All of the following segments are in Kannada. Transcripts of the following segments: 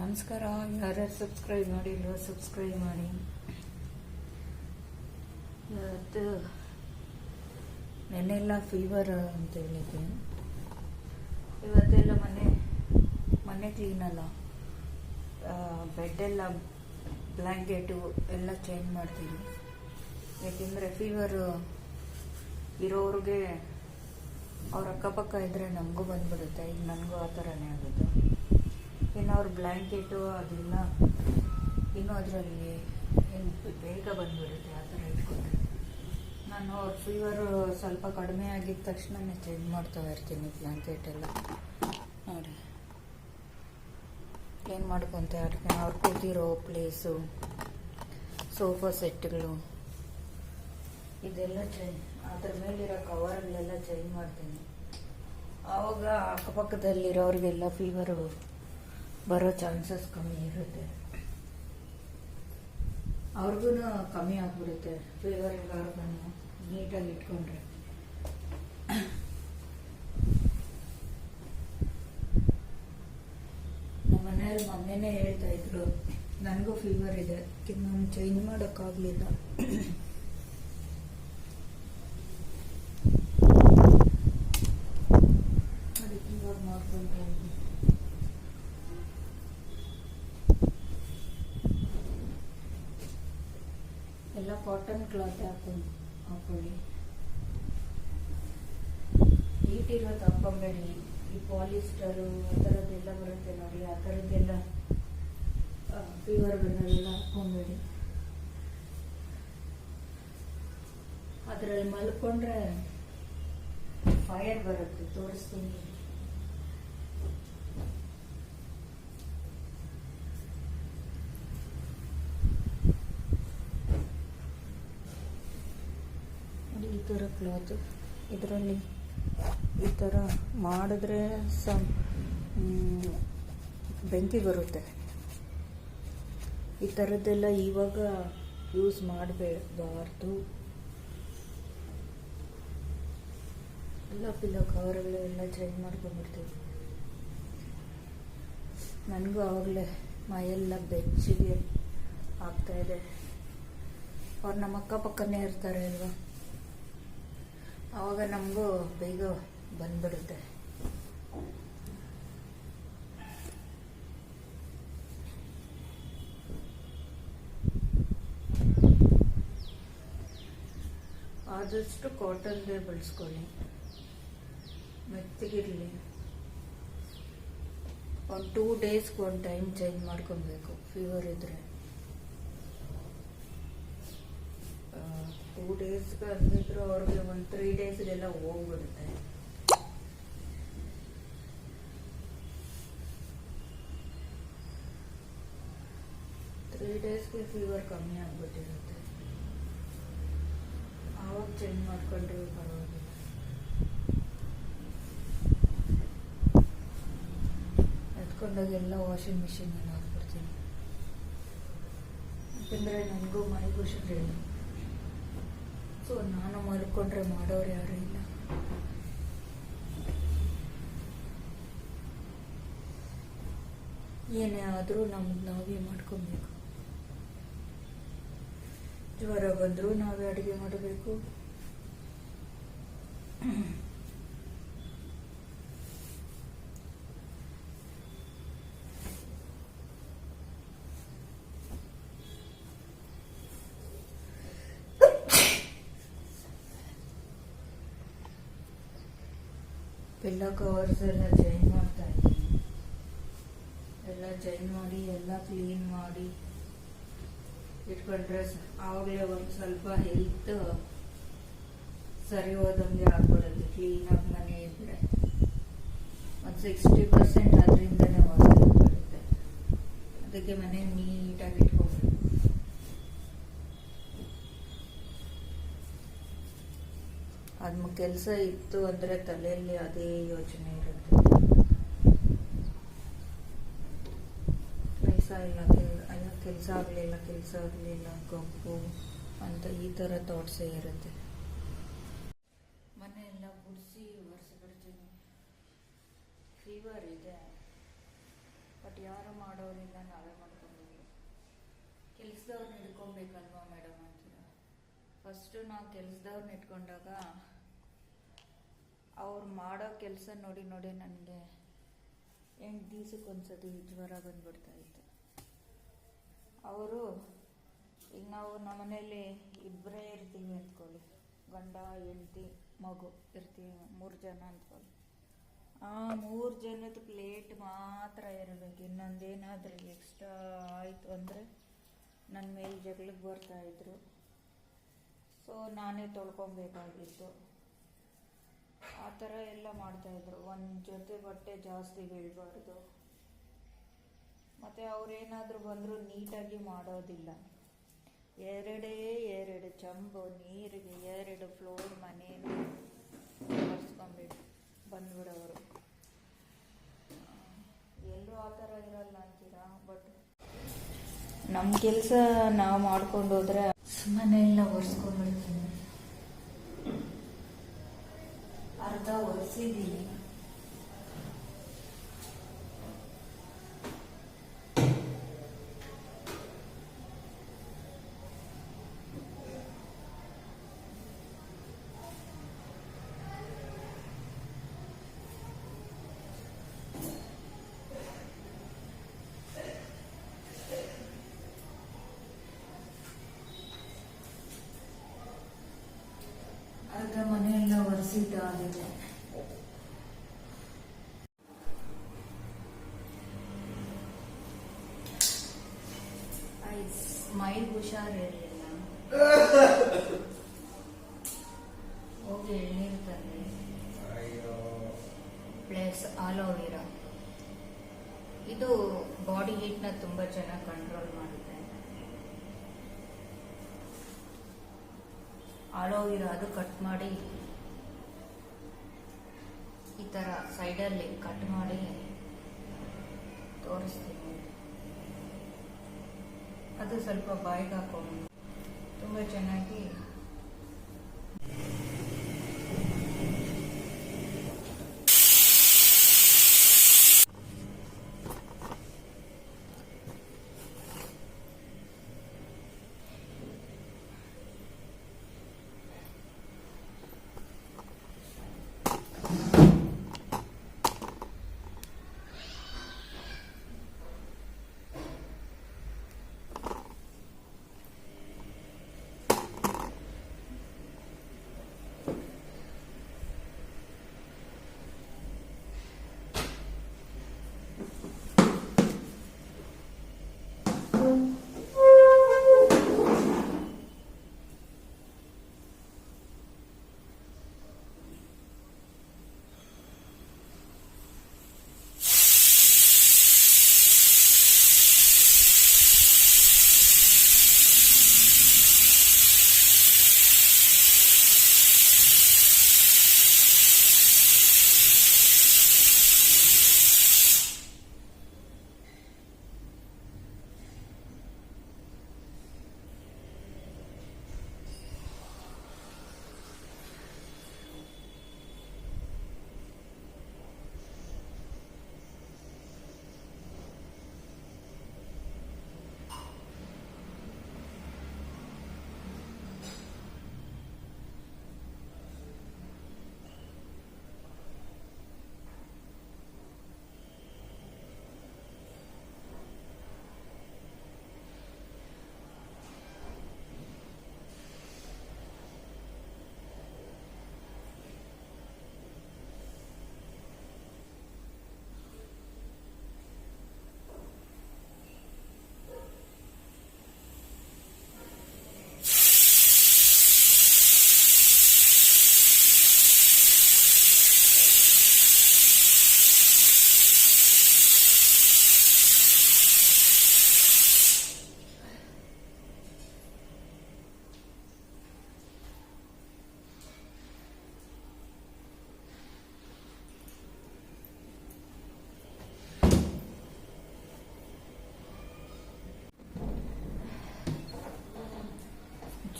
ನಮಸ್ಕಾರ. ಯಾರ್ಯಾರು ಸಬ್ಸ್ಕ್ರೈಬ್ ಮಾಡಿಲ್ವೋ ಸಬ್ಸ್ಕ್ರೈಬ್ ಮಾಡಿ. ಇವತ್ತು ನೆನ್ನೆಲ್ಲ ಫೀವರ್ ಅಂತ ಹೇಳಿದ್ದೆ. ಇವತ್ತೆಲ್ಲ ಮನೆ ಮನೆ ಕ್ಲೀನಲ್ಲ ಬೆಡ್ಡೆಲ್ಲ ಬ್ಲ್ಯಾಂಕೆಟು ಎಲ್ಲ ಚೇಂಜ್ ಮಾಡ್ತೀನಿ ಯಾಕೆಂದರೆ ಫೀವರ್ ಇರೋರಿಗೆ ಅವ್ರ ಅಕ್ಕಪಕ್ಕ ಇದ್ದರೆ ನಮಗೂ ಬಂದ್ಬಿಡುತ್ತೆ. ಈಗ ನನಗೂ ಆ ಥರನೇ ಆಗುತ್ತೆ. ಅವ್ರ ಬ್ಲ್ಯಾಂಕೆಟು ಅದೆಲ್ಲ ಇನ್ನೂ ಅದರಲ್ಲಿ ಬೇಗ ಬಂದುಬಿಡುತ್ತೆ ಆ ಥರ ಇಟ್ಕೊಂಡ್ರೆ. ನಾನು ಅವ್ರ ಫೀವರು ಸ್ವಲ್ಪ ಕಡಿಮೆ ಆಗಿದ ತಕ್ಷಣನೇ ಚೇಂಜ್ ಮಾಡ್ತಾ ಇರ್ತೀನಿ ಬ್ಲ್ಯಾಂಕೆಟ್ ಎಲ್ಲ. ನೋಡಿ. ಏನು ಮಾಡ್ಕೊತ ಇರ್ತೀನಿ? ಅವ್ರು ಕೂತಿರೋ ಪ್ಲೇಸು ಸೋಫಾ ಸೆಟ್ಗಳು ಇದೆಲ್ಲ ಚೇಂಜ್ ಅದ್ರ ಮೇಲಿರೋ ಕವರ್ಗಳೆಲ್ಲ ಚೇಂಜ್ ಮಾಡ್ತೀನಿ. ಆವಾಗ ಅಕ್ಕಪಕ್ಕದಲ್ಲಿರೋರಿಗೆಲ್ಲ ಫೀವರು ಬರೋ ಚಾನ್ಸಸ್ ಕಮ್ಮಿ ಇರುತ್ತೆ. ಅವ್ರಿಗೂ ಕಮ್ಮಿ ಆಗ್ಬಿಡುತ್ತೆ. ಫೀವರ್ ಎಲ್ಲರಿಗೂ ನೀಟಾಗಿ ಇಟ್ಕೊಂಡ್ರೆ. ನಮ್ಮ ಮನೆಯಲ್ಲಿ ಮೊನ್ನೆನೇ ಹೇಳ್ತಾ ಇದ್ರು, ನನಗೂ ಫೀವರ್ ಇದೆ. ನಾನು ಚೇಂಜ್ ಮಾಡೋಕ್ಕಾಗಲಿಲ್ಲ. ಅದಕ್ಕೆ ಇವಾಗ ಮಾಡ್ಕೊಂತ ಕಾಟನ್ ಕ್ಲಾತ್ ಹಾಕೊಂಡು ಹಾಕೊಳ್ಳಿ. ಇರೋದು ಹಾಕೊಂಬೇಡಿ ಈ ಪಾಲಿಸ್ಟರು ಆ ಥರದ್ದೆಲ್ಲ ಬರುತ್ತೆ ನೋಡಿ, ಆ ಥರದ್ದೆಲ್ಲ ಫೀವರ್ ಬಂದವೆಲ್ಲ ಹಾಕೊಂಬೇಡಿ ಅದರಲ್ಲಿ ಮಲ್ಕೊಂಡ್ರೆ ಫೈರ್ ಬರುತ್ತೆ, ತೋರಿಸ್ತೀನಿ. ಥರ ಕ್ಲಾತ್. ಇದರಲ್ಲಿ ಈ ಥರ ಮಾಡಿದ್ರೆ ಸ ಬೆಂಕಿ ಬರುತ್ತೆ. ಈ ಥರದ್ದೆಲ್ಲ ಇವಾಗ ಯೂಸ್ ಮಾಡಬೇಡಬಾರ್ದು ಎಲ್ಲ ಪಿಲ್ಲ ಕವರ್ಗಳು ಎಲ್ಲ ಚೇಂಜ್ ಮಾಡ್ಕೊಂಡ್ಬಿಡ್ತೀವಿ. ನನಗೂ ಆವಾಗಲೇ ಮೈಯೆಲ್ಲ ಬೆಚ್ಚಿಗೆ ಆಗ್ತಾಯಿದೆ ಅವ್ರು ನಮ್ಮ ಅಕ್ಕಪಕ್ಕನೇ ಇರ್ತಾರೆ ಅಲ್ವಾ? ಆವಾಗ ನಮಗೂ ಬೇಗ ಬಂದ್ಬಿಡುತ್ತೆ. ಆದಷ್ಟು ಕಾಟನ್ದೇ ಬಳಸ್ಕೊಳ್ಳಿ. ಮೆತ್ತಗಿರಲಿ. ಒಂದು ಟೂ ಡೇಸ್ಗೆ ಒಂದು ಟೈಮ್ ಚೇಂಜ್ ಮಾಡ್ಕೊಬೇಕು ಫೀವರ್ ಇದ್ದರೆ ಡೇಸ್ಗೆ ಅಂದಿದ್ರು ಅವ್ರಿಗೆ ಒಂದು ತ್ರೀ ಡೇಸ್ಗೆಲ್ಲ ಹೋಗ್ಬಿಡುತ್ತೆ. ತ್ರೀ ಡೇಸ್ಗೆ ಫೀವರ್ ಕಮ್ಮಿ ಆಗ್ಬಿಟ್ಟಿರುತ್ತೆ. ಆವಾಗ ಚೇಂಜ್ ಮಾಡ್ಕೊಂಡ್ರೆ ಪರವಾಗಿಲ್ಲ. ಎತ್ಕೊಂಡಾಗೆಲ್ಲ ಎಲ್ಲ ವಾಷಿಂಗ್ ಮಿಷಿನಲ್ಲಿ ಹಾಕ್ಬಿಡ್ತೀನಿ. ಯಾಕಂದರೆ ನನಗೂ ಮೈಗೂ ಶರೀರ ಸೊ ನಾನು ಮಲ್ಕೊಂಡ್ರೆ ಮಾಡೋರು ಯಾರು ಇಲ್ಲ. ಏನೇ ಆದರೂ ನಮ್ಗೆ ನಾವೇ ಮಾಡ್ಕೊಬೇಕು. ಜ್ವರ ಬಂದರೂ ನಾವೇ ಅಡುಗೆ ಮಾಡಬೇಕು. ಪಿಲ್ಲೋ ಕವರ್ಸ್ ಎಲ್ಲ ಚೇಂಜ್ ಮಾಡ್ತಾ ಇದ್ದೀನಿ. ಎಲ್ಲ ಚೇಂಜ್ ಮಾಡಿ, ಎಲ್ಲ ಕ್ಲೀನ್ ಮಾಡಿ ಇಟ್ಕೊಂಡ್ರೆ ಆವಾಗಲೇ ಒಂದು ಸ್ವಲ್ಪ ಹೆಲ್ತ್ ಸರಿ ಹೋದಂಗೆ ಆಗ್ಬಿಡುತ್ತೆ ಕ್ಲೀನಾಗಿ ಮನೆ ಇದ್ದರೆ ಒಂದು ಸಿಕ್ಸ್ಟಿ ಪರ್ಸೆಂಟ್ ಅದರಿಂದನೇ ಬರುತ್ತೆ. ಅದಕ್ಕೆ ಮನೆ ನೀಟಾಗಿ ಇಟ್ಕೊಬೇಕು ಅದು ಕೆಲಸ ಇತ್ತು ಅಂದರೆ ತಲೆಯಲ್ಲಿ ಅದೇ ಯೋಚನೆ ಇರುತ್ತೆ. ಕೆಲಸ ಇಲ್ಲ, ಅಯ್ಯೋ, ಕೆಲಸ ಆಗಲಿಲ್ಲ ಕೆಲಸ ಆಗಲಿಲ್ಲ ಗಂಪು ಅಂತ ಈ ಥರ ಥಾಟ್ಸೇ ಇರುತ್ತೆ. ಮನೆ ಎಲ್ಲ ಗುಡಿಸಿ ಒರೆಸ್ಬಿಡ್ತೀನಿ ಫೀವರ್ ಇದೆ. ಬಟ್ ಯಾರು ಮಾಡೋರಿಲ್ಲ, ನಾವೇ ಮಾಡ್ಕೊಂಡಿದ್ವಿ ಕೆಲ್ಸದವ್ರನ್ನ ಹಿಡ್ಕೊಬೇಕಲ್ವಾ ಮೇಡಮ್ ಅಂತೀರ? ಫಸ್ಟು ನಾವು ಕೆಲಸದವ್ರನ್ನ ಇಟ್ಕೊಂಡಾಗ ಅವ್ರು ಮಾಡೋ ಕೆಲಸ ನೋಡಿ ನೋಡಿ ನನಗೆ ಎಂಟು ದಿವ್ಸಕ್ಕೊಂದ್ಸತಿ ಜ್ವರ ಬಂದ್ಬಿಡ್ತಾ ಇತ್ತು. ಅವರು, ಈಗ ನಾವು ನಮ್ಮನೇಲಿ ಇಬ್ಬರೇ ಇರ್ತೀವಿ ಅಂದ್ಕೊಳ್ಳಿ. ಗಂಡ, ಹೆಂಡತಿ, ಮಗು ಇರ್ತೀವಿ ಮೂರು ಜನ ಅಂದ್ಕೊಳ್ಳಿ. ಆ ಮೂರು ಜನದ ಪ್ಲೇಟ್ ಮಾತ್ರ ಇರಬೇಕು. ಇನ್ನೊಂದೇನಾದರೂ ಎಕ್ಸ್ಟ್ರಾ ಆಯಿತು ಅಂದರೆ ನನ್ನ ಮೇಲೆ ಜಗಳಕ್ಕೆ ಬರ್ತಾಯಿದ್ರು ಸೊ ನಾನೇ ತೊಳ್ಕೊಬೇಕಾಗಿತ್ತು. ಆ ಥರ ಎಲ್ಲ ಮಾಡ್ತಾಯಿದ್ರು ಒಂದು ಜೊತೆ ಬಟ್ಟೆ ಜಾಸ್ತಿ ಬೀಳಬಾರ್ದು. ಮತ್ತು ಅವ್ರೇನಾದರೂ ಬಂದರೂ ನೀಟಾಗಿ ಮಾಡೋದಿಲ್ಲ. ಎರಡೇ ಎರಡು ಚಂಬು, ನೀರಿಗೆ ಎರಡು ಫ್ಲೋರ್ ಮನೇನು ಒರೆಸ್ಕೊಂಬಿಟ್ಟು ಬಂದ್ಬಿಡೋರು. ಎಲ್ಲರೂ ಆ ಥರ ಇರಲ್ಲ ಅಂತೀರಾ? ಬಟ್ ನಮ್ಮ ಕೆಲಸ ನಾವು ಮಾಡ್ಕೊಂಡು ಹೋದ್ರೆ ಮನೆಯೆಲ್ಲ ಒರೆಸ್ಕೊಂಡ್ಬಿಡ್ತೀನಿ TV. ಸ್ಮೈಲ್ ಹುಷಾರಿರಲಿಲ್ಲ. ಹೋಗಿ ಎಳ್ನೀರು ತಂದೆ ಪ್ಲಸ್ ಆಲೋವೆರಾ ಇದು ಬಾಡಿ ಹೀಟ್ನ ತುಂಬ ಚೆನ್ನಾಗಿ ಕಂಟ್ರೋಲ್ ಮಾಡುತ್ತೆ. ಆಲೋವೆರಾ ಅದು ಕಟ್ ಮಾಡಿ ಈ ಥರ ಸೈಡಲ್ಲಿ ಕಟ್ ಮಾಡಿ ತೋರಿಸ್ತೀನಿ. ಅದು ಸ್ವಲ್ಪ ಬಾಯಿಗೆ ಹಾಕೊಂಡು ತುಂಬ ಚೆನ್ನಾಗಿ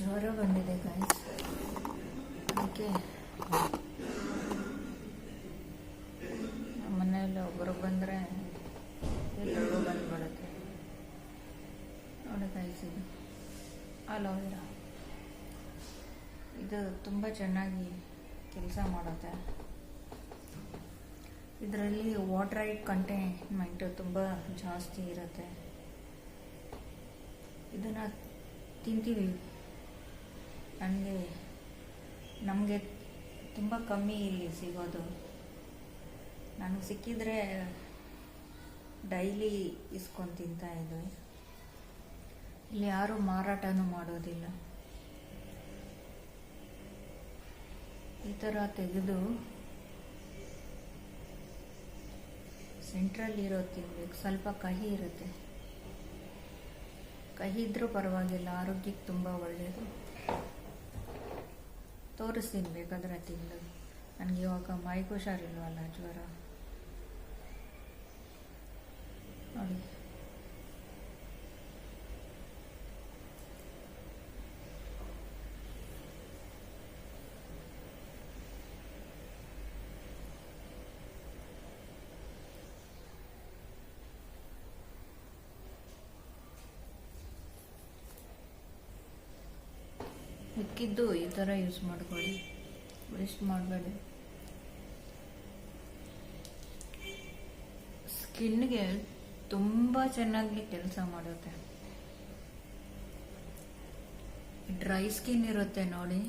ಜ್ವರ ಬಂದಿದೆ ಗಾಯ್ಸ್ ಅದಕ್ಕೆ ನಮ್ಮ ಮನೆಯಲ್ಲಿ ಒಬ್ಬರು ಬಂದರೆ ಎಲ್ಲರೂ ಬಂದ್ಬಿಡುತ್ತೆ. ನೋಡಿ ಗಾಯ್ಸ್ ಇದು ಅಲೋವೆರಾ ಇದು ತುಂಬ ಚೆನ್ನಾಗಿ ಕೆಲಸ ಮಾಡುತ್ತೆ. ಇದರಲ್ಲಿ ವಾಟ್ರೈಟ್ ಕಂಟೆಂಟ್ಮೆಂಟ್ ತುಂಬ ಜಾಸ್ತಿ ಇರುತ್ತೆ. ಇದನ್ನು ತಿಂತೀವಿ. ನನಗೆ ನಮಗೆ ತುಂಬ ಕಮ್ಮಿ ಇಲ್ಲಿ ಸಿಗೋದು. ನನಗೆ ಸಿಕ್ಕಿದ್ರೆ ಡೈಲಿ ಇಸ್ಕೊಂಡು ತಿಂತಾ ಇದ್ವಿ. ಇಲ್ಲಿ ಯಾರು ಮಾರಾಟನೂ ಮಾಡೋದಿಲ್ಲ. ಈ ಥರ ತೆಗೆದು ಸೆಂಟ್ರಲ್ ಇರೋ ತಿನ್ಬೇಕು. ಸ್ವಲ್ಪ ಕಹಿ ಇರುತ್ತೆ. ಕಹಿ ಇದ್ದರೂ ಪರವಾಗಿಲ್ಲ. ಆರೋಗ್ಯಕ್ಕೆ ತುಂಬ ಒಳ್ಳೆಯದು ತೋರಿಸ್ತೀನಿ ಬೇಕಾದ್ರೆ ತಿಂದು. ನನಗೆ ಇವಾಗ ಮೈಗೆ ಹುಷಾರಿಲ್ವಲ್ಲ ಜ್ವರ. ನೋಡಿ. ಮಿಕ್ಕಿದ್ದು ಈ ಥರ ಯೂಸ್ ಮಾಡ್ಕೊಳ್ಳಿ. ವೇಸ್ಟ್ ಮಾಡಬೇಡಿ. ಸ್ಕಿನ್ಗೆ ತುಂಬ ಚೆನ್ನಾಗಿ ಕೆಲಸ ಮಾಡುತ್ತೆ. ಡ್ರೈ ಸ್ಕಿನ್ ಇರುತ್ತೆ ನೋಡಿ.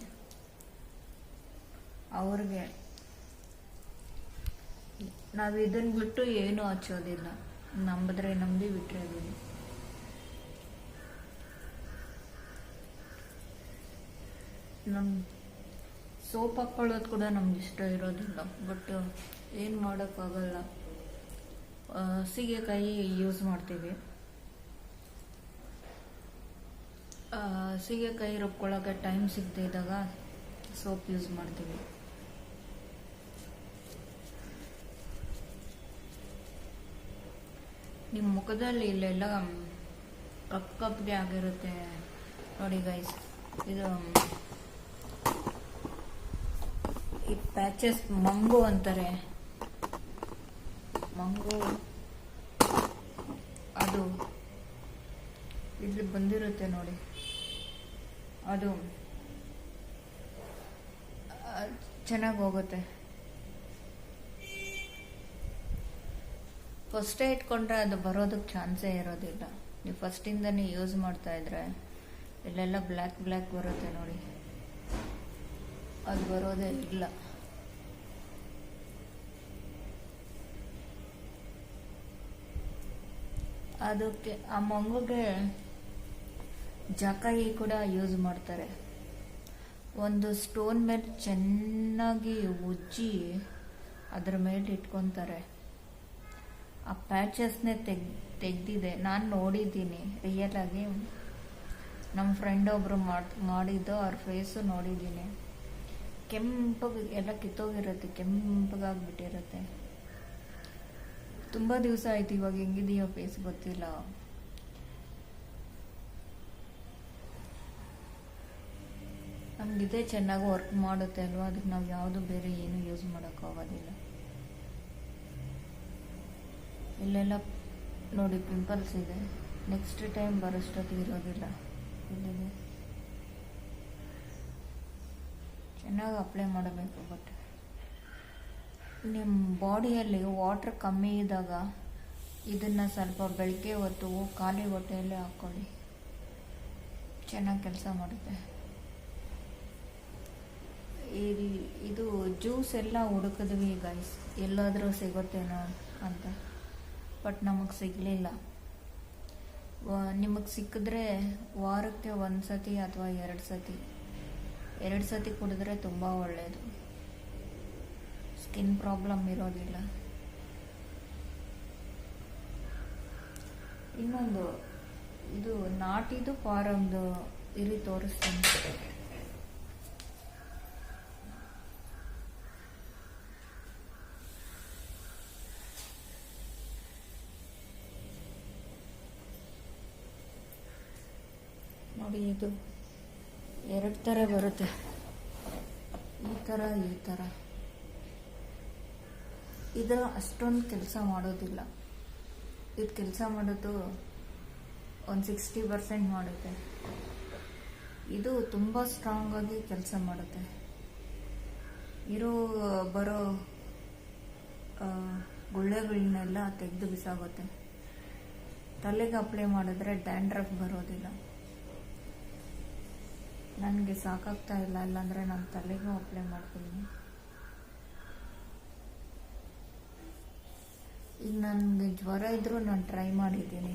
ಅವ್ರಿಗೆ ನಾವು ಇದನ್ನು ಬಿಟ್ಟು ಏನೂ ಹಚ್ಚೋದಿಲ್ಲ. ನಂಬಿದ್ರೆ ನಂಬಿ ಬಿಟ್ಟರೆ ಬಿಡಿ ನಮ್ ಸೋಪ್ ಹಾಕ್ಕೊಳ್ಳೋದು ಕೂಡ ನಮ್ಗೆ ಇಷ್ಟ ಇರೋದಿಲ್ಲ. ಬಟ್ ಏನು ಮಾಡೋಕ್ಕಾಗಲ್ಲ. ಸೀಗೆಕಾಯಿ ಯೂಸ್ ಮಾಡ್ತೀವಿ. ಸೀಗೆಕಾಯಿ ರುಬ್ಕೊಳ್ಳೋಕೆ ಟೈಮ್ ಸಿಗದೆ ಇದ್ದಾಗ ಸೋಪ್ ಯೂಸ್ ಮಾಡ್ತೀವಿ. ನಿಮ್ಮ ಮುಖದಲ್ಲಿ ಇಲ್ಲೆಲ್ಲ ಕಪ್ ಕಪ್ಗೆ ಆಗಿರುತ್ತೆ ನೋಡಿ ಗೈಸ್ ಇದು ಈ ಪ್ಯಾಚಸ್ ಮಂಗೋ ಅಂತಾರೆ. ಮಂಗೋ ಅದು ಇಲ್ಲಿ ಬಂದಿರುತ್ತೆ ನೋಡಿ. ಅದು ಚೆನ್ನಾಗಿ ಹೋಗುತ್ತೆ. ಫಸ್ಟೇ ಇಟ್ಕೊಂಡ್ರೆ ಅದು ಬರೋದಕ್ಕೆ ಚಾನ್ಸೇ ಇರೋದಿಲ್ಲ. ನೀವು ಫಸ್ಟಿಂದನೇ ಯೂಸ್ ಮಾಡ್ತಾ ಇದ್ರೆ, ಇಲ್ಲೆಲ್ಲ ಬ್ಲ್ಯಾಕ್ ಬ್ಲ್ಯಾಕ್ ಬರುತ್ತೆ ನೋಡಿ. ಅದು ಬರೋದೇ ಇಲ್ಲ. ಅದಕ್ಕೆ ಆ ಮಂಗುಗೆ ಜಕಾಯಿ ಕೂಡ ಯೂಸ್ ಮಾಡ್ತಾರೆ. ಒಂದು ಸ್ಟೋನ್ ಮೇಲೆ ಚೆನ್ನಾಗಿ ಉಜ್ಜಿ ಅದ್ರ ಮೇಲೆ ಇಟ್ಕೊತಾರೆ. ಆ ಪ್ಯಾಚಸ್ನೇ ತೆಗ್, ತೆಗ್ದಿದೆ. ನಾನು ನೋಡಿದ್ದೀನಿ ರಿಯಲ್ ಆಗಿ. ನಮ್ಮ ಫ್ರೆಂಡ್ ಒಬ್ರು ಮಾಡ್, ಮಾಡಿದ್ದು, ಅವ್ರ ಫೇಸು ನೋಡಿದ್ದೀನಿ. ಕೆಂಪಗೆ ಎಲ್ಲ ಕಿತ್ತೋಗಿರುತ್ತೆ ಕೆಂಪಗಾಗ್ಬಿಟ್ಟಿರುತ್ತೆ ತುಂಬ ದಿವಸ ಆಯ್ತು ಇವಾಗ ಹೆಂಗಿದೆಯೋ ಫೇಸ್ ಗೊತ್ತಿಲ್ಲ. ನಮಗಿದೆ ಚೆನ್ನಾಗಿ ವರ್ಕ್ ಮಾಡುತ್ತೆ ಅಲ್ವಾ? ಅದಕ್ಕೆ ನಾವು ಯಾವುದು ಬೇರೆ ಏನು ಯೂಸ್ ಮಾಡೋಕ್ಕಾಗೋದಿಲ್ಲ ಇಲ್ಲೆಲ್ಲ ನೋಡಿ ಪಿಂಪಲ್ಸ್ ಇದೆ. ನೆಕ್ಸ್ಟ್ ಟೈಮ್ ಬರೋಷ್ಟೊತ್ತಿಗೆ ಇರೋದಿಲ್ಲ. ಇಲ್ಲಿದೆ ಚೆನ್ನಾಗಿ ಅಪ್ಲೈ ಮಾಡಬೇಕು ಬಟ್ ನಿಮ್ಮ ಬಾಡಿಯಲ್ಲಿ ವಾಟ್ರ್ ಕಮ್ಮಿ ಇದ್ದಾಗ ಇದನ್ನು ಸ್ವಲ್ಪ ಬೆಳಗ್ಗೆ ಹೊತ್ತು ಖಾಲಿ ಹೊಟ್ಟೆಯಲ್ಲೇ ಹಾಕ್ಕೊಳ್ಳಿ. ಚೆನ್ನಾಗಿ ಕೆಲಸ ಮಾಡುತ್ತೆ. ಇಲ್ಲಿ ಇದು ಜ್ಯೂಸ್ ಎಲ್ಲ ಹುಡುಕಿದ್ವಿ ಗೈಸ್ ಎಲ್ಲಾದರೂ ಸಿಗುತ್ತೇನೋ ಅಂತ ಬಟ್ ನಮಗೆ ಸಿಗಲಿಲ್ಲ. ನಿಮಗೆ ಸಿಕ್ಕಿದ್ರೆ ವಾರಕ್ಕೆ ಒಂದು ಸತಿ ಅಥವಾ ಎರಡು ಸತಿ. ಎರಡು ಸತಿ ಕುಡಿದ್ರೆ ತುಂಬ ಒಳ್ಳೆಯದು ಸ್ಕಿನ್ ಪ್ರಾಬ್ಲಮ್ ಇರೋದಿಲ್ಲ. ಇನ್ನೊಂದು, ಇದು ನಾಟಿದು ಫಾರಮ್ದು ಇಲ್ಲಿ ತೋರಿಸ್ತೀನಿ. ನೋಡಿ ಇದು. ಎರಡು ಥರ ಬರುತ್ತೆ. ಈ ಥರ ಈ ಥರ. ಇದು ಅಷ್ಟೊಂದು ಕೆಲಸ ಮಾಡೋದಿಲ್ಲ. ಇದು ಕೆಲಸ ಮಾಡೋದು ಒಂದು ಸಿಕ್ಸ್ಟಿ ಪರ್ಸೆಂಟ್ ಮಾಡುತ್ತೆ. ಇದು ತುಂಬ ಸ್ಟ್ರಾಂಗಾಗಿ ಕೆಲಸ ಮಾಡುತ್ತೆ. ಇರೋ, ಬರೋ ಗುಳ್ಳೆಗಳನ್ನೆಲ್ಲ ತೆಗೆದು ಬಿಸಾಗುತ್ತೆ. ತಲೆಗೆ ಅಪ್ಲೈ ಮಾಡಿದ್ರೆ ಡ್ಯಾಂಡ್ರಫ್ ಬರೋದಿಲ್ಲ. ನನಗೆ ಸಾಕಾಗ್ತಾ ಇಲ್ಲ, ಇಲ್ಲಾಂದರೆ ನಾನು ತಲೆಗೂ ಅಪ್ಲೈ ಮಾಡ್ತೀನಿ. ಈಗ ನನಗೆ ಜ್ವರ ಇದ್ದರೂ ನಾನು ಟ್ರೈ ಮಾಡಿದ್ದೀನಿ.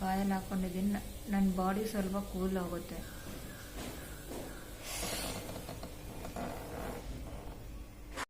ಬಾಯಲ್ಲಿ ಹಾಕ್ಕೊಂಡಿದ್ದೀನಿ ನನ್ನ ಬಾಡಿ ಸ್ವಲ್ಪ ಕೂಲ್ ಆಗುತ್ತೆ.